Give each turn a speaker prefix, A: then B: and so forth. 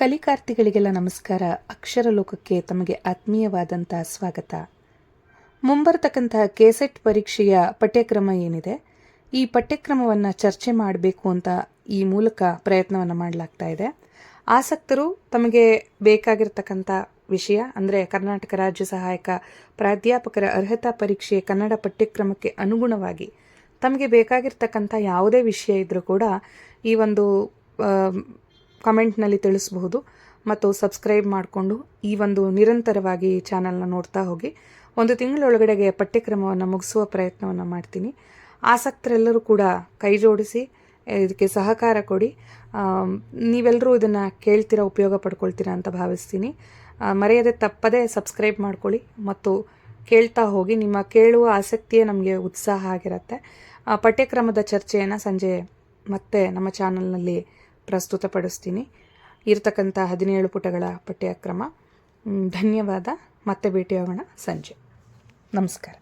A: ಕಲಿಕಾರ್ಥಿಗಳಿಗೆಲ್ಲ ನಮಸ್ಕಾರ. ಅಕ್ಷರ ಲೋಕಕ್ಕೆ ತಮಗೆ ಆತ್ಮೀಯವಾದಂಥ ಸ್ವಾಗತ. ಮುಂಬರ್ತಕ್ಕಂಥ ಕೆಸೆಟ್ ಪರೀಕ್ಷೆಯ ಪಠ್ಯಕ್ರಮ ಏನಿದೆ? ಈ ಪಠ್ಯಕ್ರಮವನ್ನು ಚರ್ಚೆ ಮಾಡಬೇಕು ಅಂತ ಈ ಮೂಲಕ ಪ್ರಯತ್ನವನ್ನು ಮಾಡಲಾಗ್ತಾ ಇದೆ. ಆಸಕ್ತರು ತಮಗೆ ಬೇಕಾಗಿರ್ತಕ್ಕಂಥ ವಿಷಯ, ಅಂದರೆ ಕರ್ನಾಟಕ ರಾಜ್ಯ ಸಹಾಯಕ ಪ್ರಾಧ್ಯಾಪಕರ ಅರ್ಹತಾ ಪರೀಕ್ಷೆ ಕನ್ನಡ ಪಠ್ಯಕ್ರಮಕ್ಕೆ ಅನುಗುಣವಾಗಿ ತಮಗೆ ಬೇಕಾಗಿರ್ತಕ್ಕಂಥ ಯಾವುದೇ ವಿಷಯ ಇದ್ದರೂ ಕೂಡ ಈ ಒಂದು ಕಮೆಂಟ್ನಲ್ಲಿ ತಿಳಿಸಬಹುದು ಮತ್ತು ಸಬ್ಸ್ಕ್ರೈಬ್ ಮಾಡಿಕೊಂಡು ಈ ಒಂದು ನಿರಂತರವಾಗಿ ಚಾನಲ್ನ ನೋಡ್ತಾ ಹೋಗಿ. ಒಂದು ತಿಂಗಳೊಳಗಡೆಗೆ ಪಠ್ಯಕ್ರಮವನ್ನು ಮುಗಿಸುವ ಪ್ರಯತ್ನವನ್ನು ಮಾಡ್ತೀನಿ. ಆಸಕ್ತರೆಲ್ಲರೂ ಕೂಡ ಕೈ ಜೋಡಿಸಿ, ಇದಕ್ಕೆ ಸಹಕಾರ ಕೊಡಿ. ನೀವೆಲ್ಲರೂ ಇದನ್ನು ಕೇಳ್ತೀರಾ, ಉಪಯೋಗ ಪಡ್ಕೊಳ್ತೀರಾ ಅಂತ ಭಾವಿಸ್ತೀನಿ. ಮರೆಯದೆ ತಪ್ಪದೇ ಸಬ್ಸ್ಕ್ರೈಬ್ ಮಾಡ್ಕೊಳ್ಳಿ ಮತ್ತು ಕೇಳ್ತಾ ಹೋಗಿ. ನಿಮ್ಮ ಕೇಳುವ ಆಸಕ್ತಿಯೇ ನಮಗೆ ಉತ್ಸಾಹ ಆಗಿರುತ್ತೆ. ಪಠ್ಯಕ್ರಮದ ಚರ್ಚೆಯನ್ನು ಸಂಜೆ ಮತ್ತೆ ನಮ್ಮ ಚಾನಲ್ನಲ್ಲಿ ಪ್ರಸ್ತುತಪಡಿಸ್ತೀನಿ. ಇರತಕ್ಕಂಥ ಹದಿನೇಳು ಪುಟಗಳ ಪಠ್ಯಕ್ರಮ. ಧನ್ಯವಾದ. ಮತ್ತೆ ಭೇಟಿಯಾಗೋಣ ಸಂಜೆ. ನಮಸ್ಕಾರ.